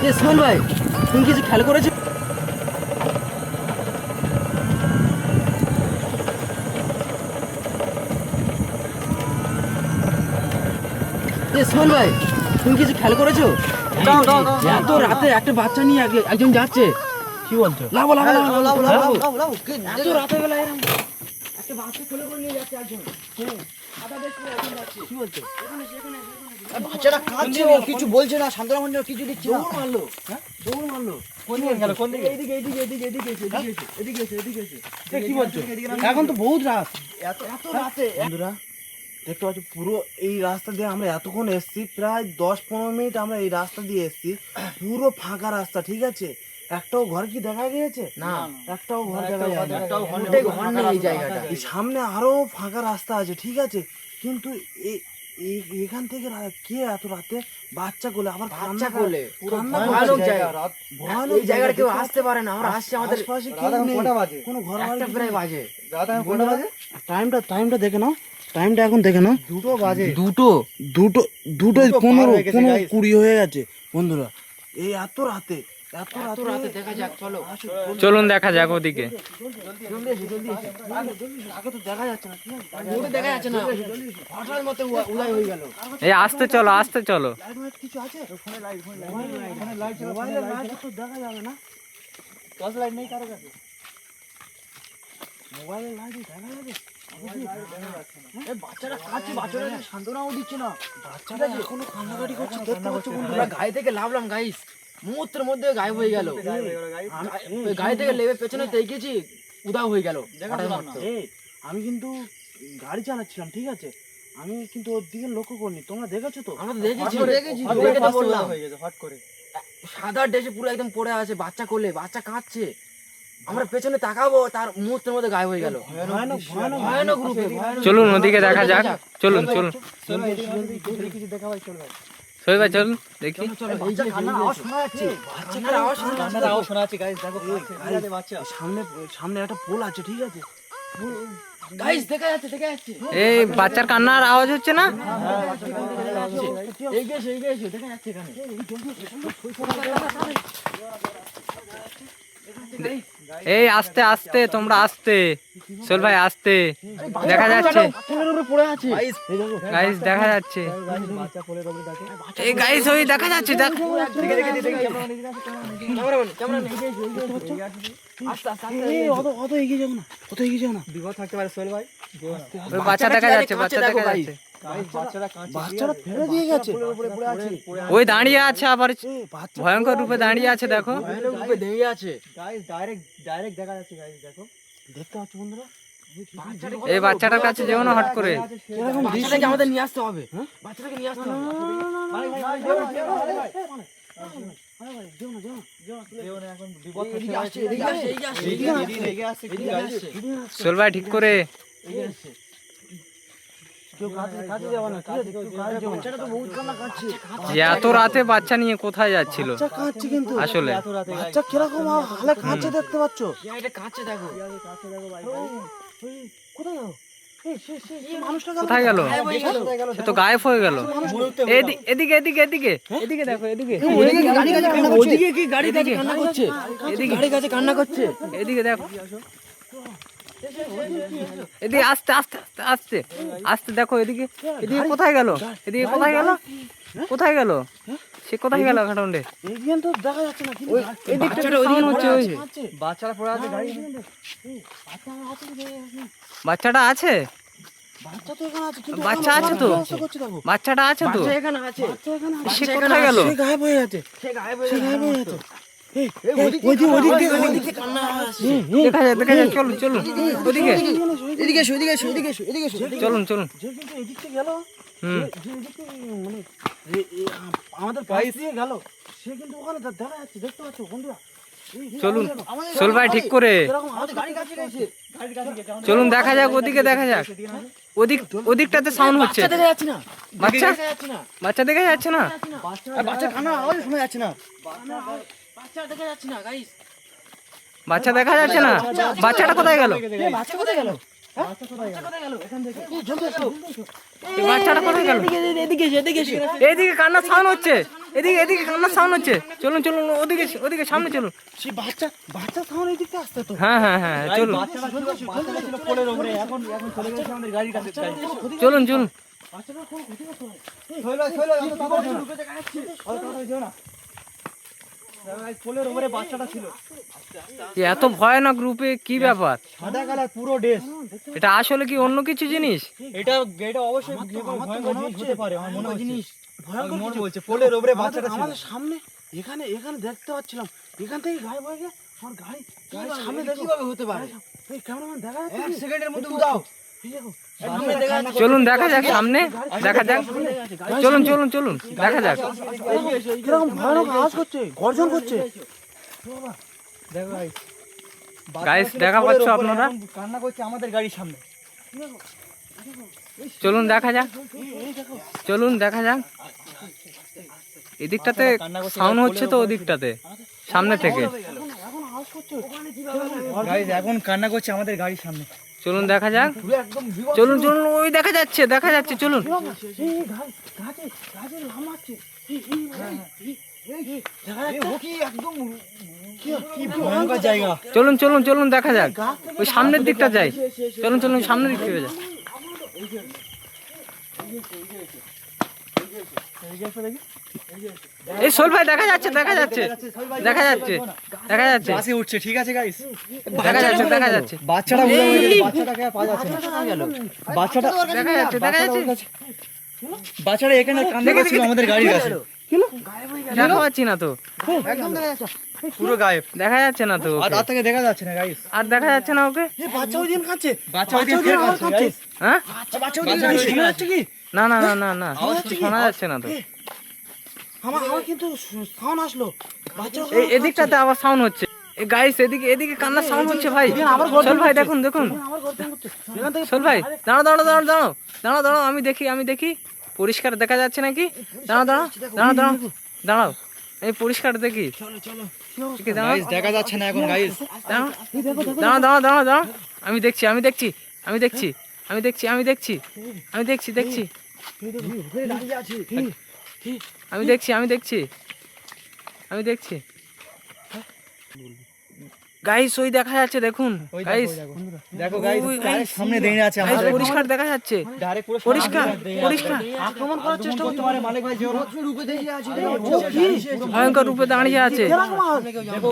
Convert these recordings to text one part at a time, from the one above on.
এ সোহেল ভাই তুমি কিছু খেয়াল করেছ এ সোহেল ভাই তুমি কিছু খেয়াল করেছ। এত রাতে একটা বাচ্চা নিয়ে এক- একজন যাচ্ছে কি বলছো লাভ লাভ লাভ লাভ লাভ লাও, লাও, এত রাতে বেলা এরকম একটা বাচ্চা কোলে করে নিয়ে যাচ্ছে বাচ্চাটা কাঁদছে ও কিছু বলছে না কিছু দিচ্ছে না। মারলো। হ্যাঁ? দৌড় মারলো। কোন দিকে গেল? কোন দিকে? এদিকে এসে এদিকে এসে এদিকে এসে। এদিকে কি বলছো? এখন তো বহুত রাত। এত এত রাতে বন্ধুরা দেখতে পাচ্ছ পুরো এই রাস্তা দিয়ে আমরা এতক্ষণ এসেছি প্রায় দশ পনেরো মিনিট আমরা এই রাস্তা দিয়ে এসেছি। পুরো ফাঁকা রাস্তা ঠিক আছে? একটাও ঘর কি দেখা গিয়েছে? না। একটাও ঘর দেখা যায় একটাও ঘর নেই এই জায়গাটা এই সামনে আরও ফাঁকা রাস্তা আছে ঠিক আছে? কিন্তু এই এই- এখান থেকে কে এত রাতে বাচ্চা কোলে? আবার বাচ্চা কোলে? ভয়ানক জায়গা। ভয়ানক এই জায়গাটা কেউ আসতে পারে না। আমরা আসছি আমাদের কেউ নেই। কোনো ঘর একটা প্রায় বাজে। টাইমটা টাইমটা দেখে নাও। টাইমটা এখন দেখে নাও। দুটো বাজে। দুটো? দুটো দুটো পনেরো পনেরো কুড়ি হয়ে গেছে বন্ধুরা। এই এত রাতে চলুন দেখা যাক ওদিকে। এই আসতে চলো আসতে চলো। লাইট মাইট কিছু আছে? ফোনে লাইট ফোনে ফোনে লাইট মোবাইলে লাইট তো দেখা যাবে না। টর্চ লাইট নেই কারও কাছে। মোবাইলে লাইট দেখা যাবে? এ বাচ্চাটা কাঁদছে বাচ্চাটা সান্ত্বনাও দিচ্ছে না। বাচ্চাটা এখনও কান্নাকাটি করছে গায়ে থেকে লাভলাম গাইস মুহূর্তের মধ্যে গায়েব হয়ে গেল। গায়ে থেকে লেবে পেছনে দেখেছি উদাও হয়ে গেল। আমি কিন্তু গাড়ি চালাচ্ছিলাম ঠিক আছে? আমি কিন্তু ওর দিকে লক্ষ্য করিনি। তোমরা দেখেছ তো? আমরা দেখেছি দেখেছি বললাম হয়ে গেছে হট করে। সাদা ড্রেসে পুরো একদম পড়ে আছে বাচ্চা কোলে বাচ্চা কাঁদছে। আমরা পেছনে তাকাবো তার মুহূর্তের মধ্যে গায়েব হয়ে গেল। ভয়ানক ভয়ানক ভয়ানক রূপে। চলুন ওদিকে দেখা যাক। চলুন চলুন কিছু দেখা ভাই চলবে সই ভাই চল দেখি সামনে সামনে একটা পোল আছে ঠিক আছে দেখা যাচ্ছে দেখা যাচ্ছে এই বাচ্চার কান্নার আওয়াজ হচ্ছে না দেখা যাচ্ছে এই আস্তে আস্তে তোমরা আস্তে। সোল ভাই আস্তে। দেখা যাচ্ছে। গাইস দেখা যাচ্ছে। এই গাইস ওই দেখা যাচ্ছে বাচ্চা দেখা যাচ্ছে বাচ্চা দেখা যাচ্ছে। বাচ্চারা ফেলে দিয়ে গেছে উপরে পড়ে আছে ওই দাঁড়িয়ে আছে আবার ভয়ঙ্কর রূপে দাঁড়িয়ে আছে দেখো রূপে দাঁড়িয়ে আছে গাইস ডাইরেক্ট ডাইরেক্ট দেখা যাচ্ছে গাইস দেখো দেখতে পাচ্ছ বন্ধুরা এই বাচ্চাটার কাছে যেও না হট করে বাচ্চাটাকে আমাদের নিয়ে আসতে হবে বাচ্চাটাকে নিয়ে আসতে হবে ভাই ঠিক করে যে এত রাতে বাচ্চা নিয়ে কোথায় যাচ্ছিল? কিন্তু। আসলে। বাচ্চা কীরকম হালে কাঁদছে দেখতে পাচ্ছ? দেখো। কোথায় গেল? কোথায় হয়ে সে তো গায়েব হয়ে গেল। এদিকে এদিকে এদিকে। এদিকে দেখো এদিকে। কি গাড়ি কাছে কান্না করছে? ওদিকে কি গাড়ি কাছে কান্না করছে? এদিকে। গাড়ি কাছে কান্না করছে? এদিকে দেখো। এদিকে আস্তে আস্তে আস্তে আস্তে আস্তে দেখো এদিকে এদিকে কোথায় গেল? এদিকে কোথায় গেল? কোথায় গেল? সে কোথায় গেল ঘাটন্ডে তো দেখা যাচ্ছে না কিন্তু এদিকটা সাউন্ড হচ্ছে ওই যে। পড়ে আছে গাড়ি বাচ্চাটা আছে? বাচ্চা আছে তো? বাচ্চাটা আছে তো। সে কোথায় গেল? সে গায়েব হয়ে গেছে সে গায়েব হয়ে হয়ে চলুন চলুন ওদিকে এদিকে এসো এদিকে এসো এদিকে এসো এদিকে এসো চলুন চলুন যে কিন্তু এদিক থেকে গেল হুম যে এদিক থেকে মানে এ- এ, আ- আমাদের পাশ দিয়ে গেল সে কিন্তু ওখানে দেখা যাচ্ছে দেখতে পাচ্ছ বন্ধুরা এই, এই, চলুন আমাদের- ভাই ঠিক করে এরকম আওয়াজ গাড়ি কাছে গেছে গাড়ি কাছে গেছে চলুন দেখা যাক ওদিকে দেখা যাক ওদিক ওদিকটাতে সাউন্ড হচ্ছে বাচ্চা দেখা যাচ্ছে না বাচ্চা দেখা যাচ্ছে না বাচ্চা দেখা যাচ্ছে না আর বাচ্চা কান্নার আওয়াজ শোনা যাচ্ছে না বাচ্চা দেখা যাচ্ছে না গাইস বাচ্চা দেখা যাচ্ছে না বাচ্চাটা কোথায় গেল বাচ্চা কোথায় গেল বাচ্চা কোথায় গেল এখান থেকে এই বাচ্চাটা কোথায় গেল এদিকে এদিকে এদিকে এইদিকে কান্নার সাউন্ড হচ্ছে এদিকে এদিকে কান্নার সাউন্ড হচ্ছে চলুন চলুন ওদিকে ওদিকে সামনে চলুন সে বাচ্চা বাচ্চা সামনে এই আসতে তো হ্যাঁ হ্যাঁ হ্যাঁ চলুন এত ভয়ানক রূপে কি ব্যাপার? সাদা কালার পুরো ড্রেস। এটা আসলে কি অন্য কিছু জিনিস? এটা এটা অবশ্যই হতে পারে আমার মনে হচ্ছে। ভয়ঙ্কর বলছে পোলের উপরে বাচ্চাটা আমাদের সামনে এখানে এখানে দেখতে পাচ্ছিলাম। এখান থেকে হয়ে গেছে আমার গাড়ি সামনে কীভাবে হতে পারে? এই ক্যামেরাম্যান দেখা এক সেকেন্ডের মধ্যে উদাও চলুন দেখা যাক সামনে দেখা যাক। চলুন চলুন চলুন দেখা যাক। কীরকম ভয়ানক আওয়াজ করছে গর্জন করছে। গাইস দেখা পাচ্ছ আপনারা? কান্না করছে আমাদের গাড়ির সামনে। চলুন দেখা যাক। চলুন দেখা যাক। এদিকটাতে সাউন্ড হচ্ছে তো ওদিকটাতে সামনে থেকে। এখন কান্না করছে আমাদের গাড়ির সামনে। চলুন, দেখা যাক। চলুন চলুন, ওই দেখা যাচ্ছে দেখা যাচ্ছে, চলুন। চলুন চলুন চলুন, দেখা যাক। ওই সামনের দিকটা যাই। চলুন চলুন, সামনের দিক থেকে যাই। এই সোল ভাই দেখা যাচ্ছে দেখা যাচ্ছে দেখা যাচ্ছে দেখা যাচ্ছে। বাসে উঠছে ঠিক আছে গাইস দেখা যাচ্ছে দেখা যাচ্ছে। বাচ্চাটা উড়ে বাচ্চাটাকে পাওয়া যাচ্ছে না। বাচ্চাটা দেখা যাচ্ছে দেখা যাচ্ছে। বাচ্চাটা এখানে কান্দে গেছিল আমাদের গাড়ির কাছে। দেখা পাচ্ছি না তো একদম দেখা যাচ্ছে। পুরো গায়েব। দেখা যাচ্ছে না তো আর দেখা যাচ্ছে না গাইস আর দেখা যাচ্ছে না ওকে? বাচ্চা ওই দিন খাচ্ছে বাচ্চা ওই দিন বাচ্চা ওই দিন ফের খাচ্ছে খাচ্ছে, হ্যাঁ? বাচ্চা ওই দিন বাচ্চা ওই দিন শোনা যাচ্ছে কি? না না না না না শোনা যাচ্ছে না তো আমার আমার কিন্তু সাউন্ড আসলো এই এদিকটাতে আবার সাউন্ড হচ্ছে এই গাইস এদিকে এদিকে কান্নার সাউন্ড হচ্ছে ভাই চল ভাই দেখুন দেখুন চল ভাই দাঁড়াও দাঁড়াও দাঁড়াও দাঁড়াও দাঁড়াও দাঁড়াও আমি দেখি আমি দেখি পরিষ্কার দেখা যাচ্ছে নাকি দাঁড়াও দাঁড়াও দাঁড়াও দাঁড়াও দাঁড়াও এই পরিষ্কার দেখি দেখি গাইস দেখা যাচ্ছে না এখন গাইস দাঁড়াও দাঁড়াও দাঁড়াও দাঁড়াও আমি দেখছি আমি দেখছি আমি দেখছি আমি দেখছি আমি দেখছি আমি দেখছি দেখছি। আমি দেখছি আমি দেখছি আমি দেখছি। গাইস ওই দেখা যাচ্ছে দেখুন। গাইস ওই দেখো। গাইস সামনে দাঁড়িয়ে আছে গাইস আমাদের। পরিষ্কার দেখা যাচ্ছে। ডাইরেক্ট পরিষ্কার। পরিষ্কার। আক্রমণ করার চেষ্টা করতে পারে মালিক ভাই জোর রূপে আছে ভয়ঙ্কর রূপে দাঁড়িয়ে আছে।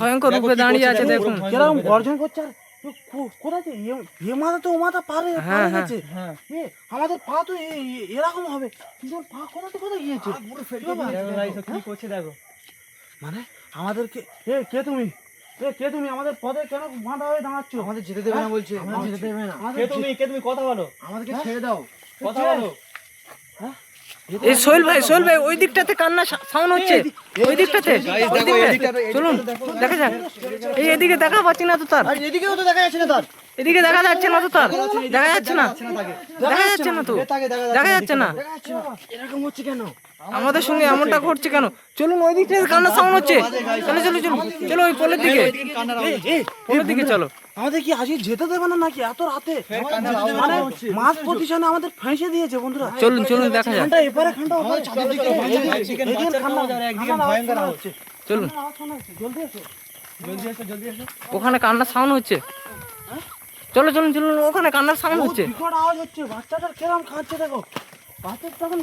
ভয়ঙ্কর রূপে দাঁড়িয়ে আছে দেখুন। কীরকম গর্জন করছে কোথায় এ- এ মাথা তো ও মাথা পারে হ্যাঁ, হ্যাঁ। গেছে হ্যাঁ। আমাদের পা তো এ- এ- এরকম হবে। কিন্তু পা কোথা কোথায় গিয়েছে? দেখো গাইস ও কি করছে দেখো। মানে আমাদেরকে এ কে তুমি? এ কে তুমি? আমাদের পদে কেন বাঁধা হয়ে দাঁড়াচ্ছ? আমাদের যেতে দেবে না বলছে। আমাদের যেতে দেবে না। কে তুমি? কে তুমি? কথা বলো। আমাদেরকে ছেড়ে দাও। কথা বলো। এই সোহেল ভাই সোহেল ভাই ওই দিকটাতে কান্না সাউন্ড হচ্ছে। ওই দিকটাতে। চলুন দেখা। যাক। এই এদিকে দেখা পাচ্ছি না তো তার। এদিকেও তো দেখা যাচ্ছে না তার। এদিকে দেখা যাচ্ছে না তো তার। দেখা যাচ্ছে না। দেখা যাচ্ছে না। তো। দেখা যাচ্ছে না। এরকম হচ্ছে কেন? আমাদের সঙ্গে এমনটা ঘটছে কেন? চলুন ওই দিক থেকে কান্না সাউন্ড হচ্ছে। চলো চলো চলো চলো ওই পোলের দিকে। পোলের দিকে চলো। আমাদের কি আজকে যেতে দেবে না নাকি? এত রাতে? মানে মাছ প্রতিষ্ঠানে আমাদের ফেঁসে দিয়েছে বন্ধুরা। চলুন চলুন দেখা যাক। এপারে খানটা ওপারে এদিকে আওয়াজ আর একদিকে খান্নার আওয়াজ ভয়ঙ্কর। হচ্ছে। চলুন। আওয়াজ শোনা হচ্ছে, জলদি এসো। জলদি এসো জলদি এসো। ওখানে কান্নার সাউন্ড হচ্ছে। চলো চলুন চলুন ওখানে কান্নার সাউন্ড হচ্ছে। বিকট আওয়াজ হচ্ছে। বাচ্চাটার কেরম খাচ্ছে দেখো। তখন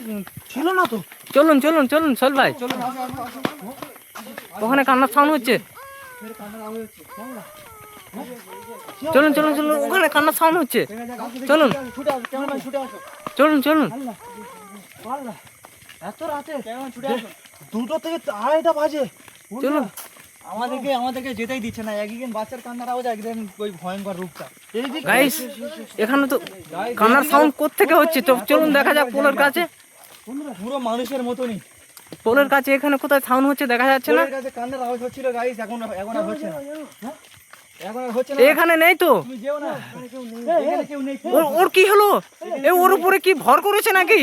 ছিল না তো। চলুন চলুন চলুন সোহেল ভাই। ওখানে কান্নার সাউন্ড হচ্ছে। চলুন চলুন চলুন ওখানে কান্নার সাউন্ড হচ্ছে। চলুন। ছুটে আসো চলুন চলুন। এত রাতে? দুটো থেকে আড়াইটা বাজে। চলুন। আমাদেরকে আমাদেরকে যেতেই দিচ্ছে না। একদিন বাচ্চার কান্নার আওয়াজ একদিন ওই ভয়ঙ্কর রূপটা। গাইস এখানে তো কান্নার সাউন্ড কোত্থেকে হচ্ছে? তো চলুন দেখা যাক পোলের কাছে। পুরো মানুষের মতনই। পোলের কাছে এখানে কোথায় সাউন্ড হচ্ছে দেখা যাচ্ছে না? কাছে কান্নার আওয়াজ হচ্ছিল গাইস এখন এখন আর হচ্ছে না। হ্যাঁ? এখন আর হচ্ছে না। এখানে নেই তো? তুমি যেও না। এখানে কেউ নেই। ওর ওর কি হলো? এ ওর উপরে কি ভর করেছে নাকি?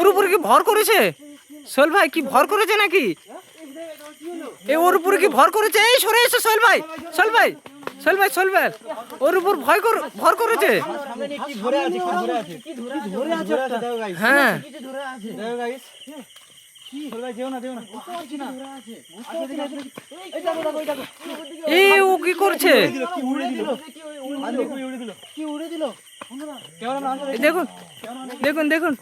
ওর উপরে কি ভর করেছে? সোহেল ভাই কি ভর করেছে নাকি? এ ওর উপরে কি ভর করেছে? এই সরে এসো সোহেল ভাই সোহেল ভাই সোহেল ভাই সোহেল ভাই। ওর উপর ভয় ভর করেছে। হ্যাঁ। এই ও কি করছে? কি উড়ে দিল? দেখুন দেখুন দেখুন।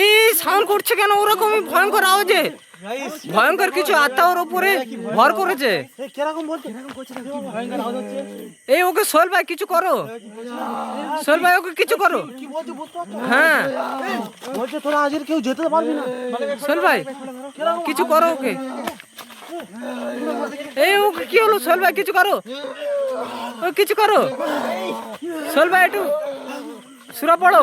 এই সাউন্ড করছে কেন? ওরকমই ভয়ঙ্কর আওয়াজে। ভয়ঙ্কর কিছু আত্মা ওর উপরে ভর করেছে। এই ওকে সোহেল ভাই, কিছু করো। সোহেল ভাই, ওকে কিছু করো। হ্যাঁ। কেউ যেতে পারবি না সোহেল ভাই, কিছু করো ওকে। এই ওকে কি হলো? সোহেল ভাই, কিছু করো। ও কিছু করো। ভাই একটু সুরা পড়ো।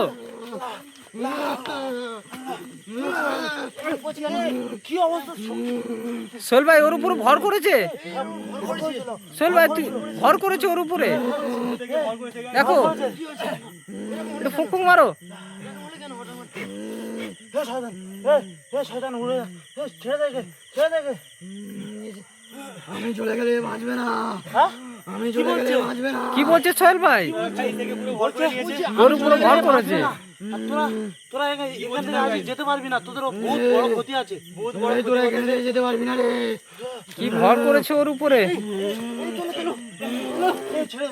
কি অবস্থা সোহেল ভাই ওর উপরে ভর করেছে? সোহেল ভাই তুই ভর করেছে ওর উপরে? দেখো। একটু ফুক ফুক মারো। আমি চলে গেলে বাঁচবে না। হ্যাঁ? আমি চলে গেলে বাঁচবে না। কি বলছে সোহেল ভাই? থেকে পুরো ভর ওর উপরে ভর করেছে। তোরা তোরা এখানে এখান থেকে আজ যেতে পারবি না। তোদের বহুত বড় ক্ষতি আছে। বহুত বড় তোরা এখান থেকে যেতে পারবি না রে। কি ভর করেছে ওর উপরে? ছেড়ে ছেড়ে।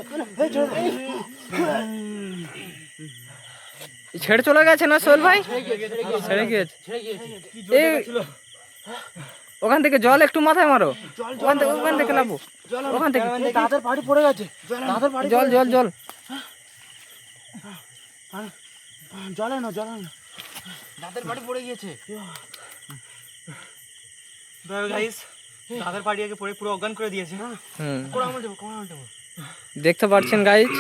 ছেড়ে চলে গেছে না সোহেল ভাই? ছেড়ে গিয়েছে এই ওখান থেকে জল একটু মাথায় মারো। ওখান থেকে ওখান থেকে লাভো ওখান থেকে। দাদার বাড়ি পড়ে গেছে। দাদার বাড়ি জল জল জল। জলে না জলে না দাঁতের বাড়ি পড়ে গিয়েছে। গাইস তাদের পাড়িয়াকে পড়ে পুরো অজ্ঞান করে দিয়েছে দেবো দেখতে পাচ্ছেন গাইজ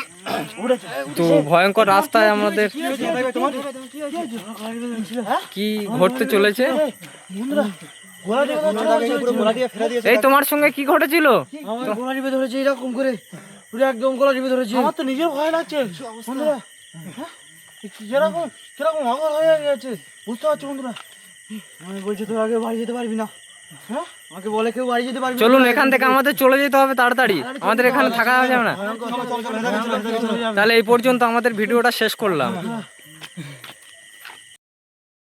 তো ভয়ঙ্কর রাস্তায় আমাদের কি ঘটতে চলেছে? এই তোমার সঙ্গে কি ঘটেছিল আমার টিপে ধরেছে এরকম করে পুরো একদম গলা টিপে ধরেছে আমার তো নিজের ভয় লাগছে বন্ধুরা হ্যাঁ? কীরকম কীরকম অগর হয়ে গেছে বুঝতে পারছ বন্ধুরা আমি বলছি তোর আগে বাড়ি যেতে পারবি না হ্যাঁ আমাকে বলে কেউ বাড়ি যেতে পারবি চলুন এখান থেকে আমাদের চলে যেতে হবে তাড়াতাড়ি আমাদের এখানে থাকা যাবে না তাহলে এই পর্যন্ত আমাদের ভিডিওটা শেষ করলাম